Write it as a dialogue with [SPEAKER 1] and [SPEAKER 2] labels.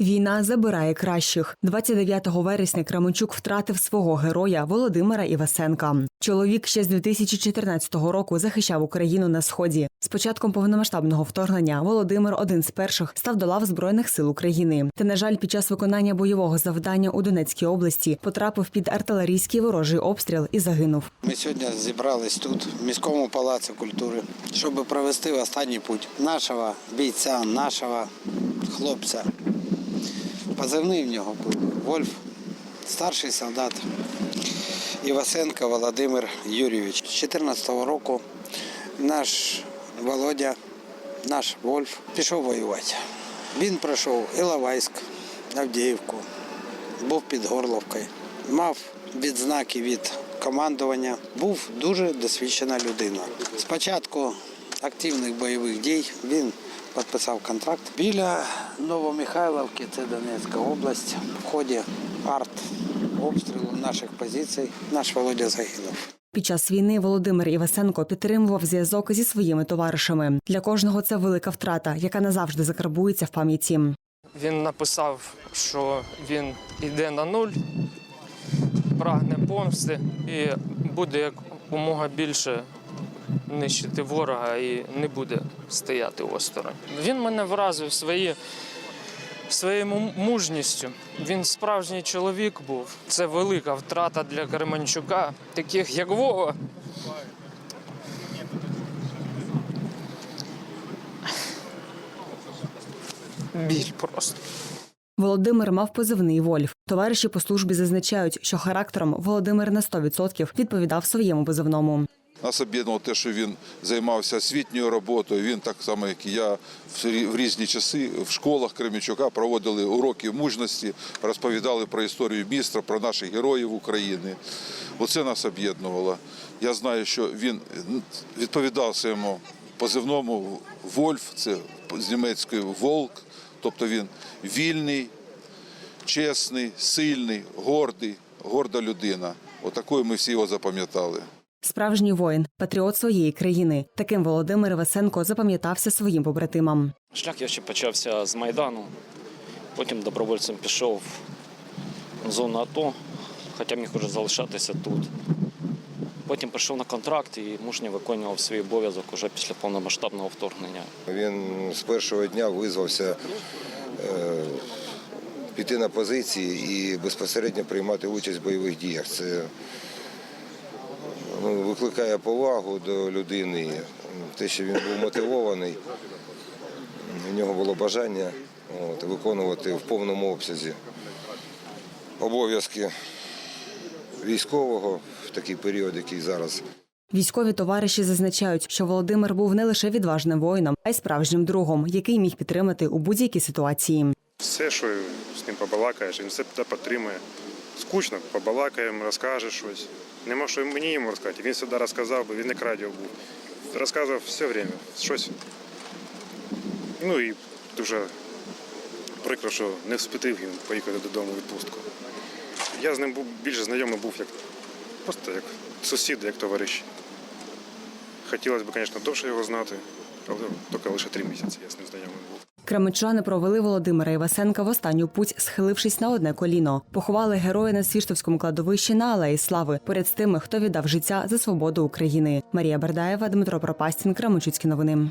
[SPEAKER 1] Війна забирає кращих. 29 вересня Кременчук втратив свого героя Володимира Івасенка. Чоловік ще з 2014 року захищав Україну на сході. З початком повномасштабного вторгнення Володимир один з перших став до лав збройних сил України. Та на жаль, під час виконання бойового завдання у Донецькій області потрапив під артилерійський ворожий обстріл і загинув.
[SPEAKER 2] Ми сьогодні зібрались тут, в міському палаці культури, щоб провести останній путь нашого бійця, нашого хлопця. Позивний в нього був Вольф, старший солдат Івасенко Володимир Юрійович. З 2014 року наш Володя, наш Вольф, пішов воювати. Він пройшов Іловайськ, Авдіївку, був під Горловкою, мав відзнаки від командування, був дуже досвідчена людина. Спочатку активних бойових дій він підписав контракт. Біля Новомихайловки, це Донецька область, в ході арт-обстрілу наших позицій наш Володя загинув.
[SPEAKER 1] Під час війни Володимир Івасенко підтримував зв'язок зі своїми товаришами. Для кожного це велика втрата, яка назавжди закарбується в пам'яті.
[SPEAKER 3] Він написав, що він йде на нуль, прагне помсти і буде якомога більше нищити ворога і не буде стояти осторонь. Він мене вразив свої, своєю мужністю. Він справжній чоловік був. Це велика втрата для Кременчука, таких як Вова. Біль просто.
[SPEAKER 1] Володимир мав позивний Вольф. Товариші по службі зазначають, що характером Володимир на 100% відповідав своєму позивному.
[SPEAKER 4] Нас об'єднувало те, що він займався освітньою роботою. Він так само, як і я, в різні часи в школах Кремічука проводили уроки мужності, розповідали про історію міста, про наших героїв України. Оце нас об'єднувало. Я знаю, що він відповідав своєму позивному Вольф, це з німецької Волк, тобто він вільний, чесний, сильний, гордий, горда людина. Отакою ми всі його запам'ятали.
[SPEAKER 1] Справжній воїн, патріот своєї країни. Таким Володимир Івасенко запам'ятався своїм побратимам.
[SPEAKER 5] Шлях я ще почався з Майдану, потім добровольцем пішов в зону АТО, хоча міг уже залишатися тут. Потім прийшов на контракт і мужньо виконував свій обов'язок уже після повномасштабного вторгнення.
[SPEAKER 6] Він з першого дня визвався е, піти на позиції і безпосередньо приймати участь в бойових діях. Це ну, викликає повагу до людини. Те, що він був мотивований, у нього було бажання от, виконувати в повному обсязі обов'язки військового в такий період, який зараз.
[SPEAKER 1] Військові товариші зазначають, що Володимир був не лише відважним воїном, а й справжнім другом, який міг підтримати у будь-якій ситуації.
[SPEAKER 7] Все, що з ним побалакаєш, він все підтримує. Скучно, побалакаємо, розкаже щось. Нема що мені йому розказати. Він завжди розказав, бо він як радіо був. Розказував все время щось. Ну і дуже прикро, що не вспитив він поїхати додому у відпустку. Я з ним був більше знайомий був як просто як сусід, як товариш. Хотілося б, звісно, довше його знати, але тільки лише три місяці я з ним знайомий був.
[SPEAKER 1] Кременчани провели Володимира Івасенка в останню путь, схилившись на одне коліно. Поховали героя на Свіштовському кладовищі на Алеї Слави поряд з тими, хто віддав життя за свободу України. Марія Бердаєва, Дмитро Пропастін, Кременчуцькі новини.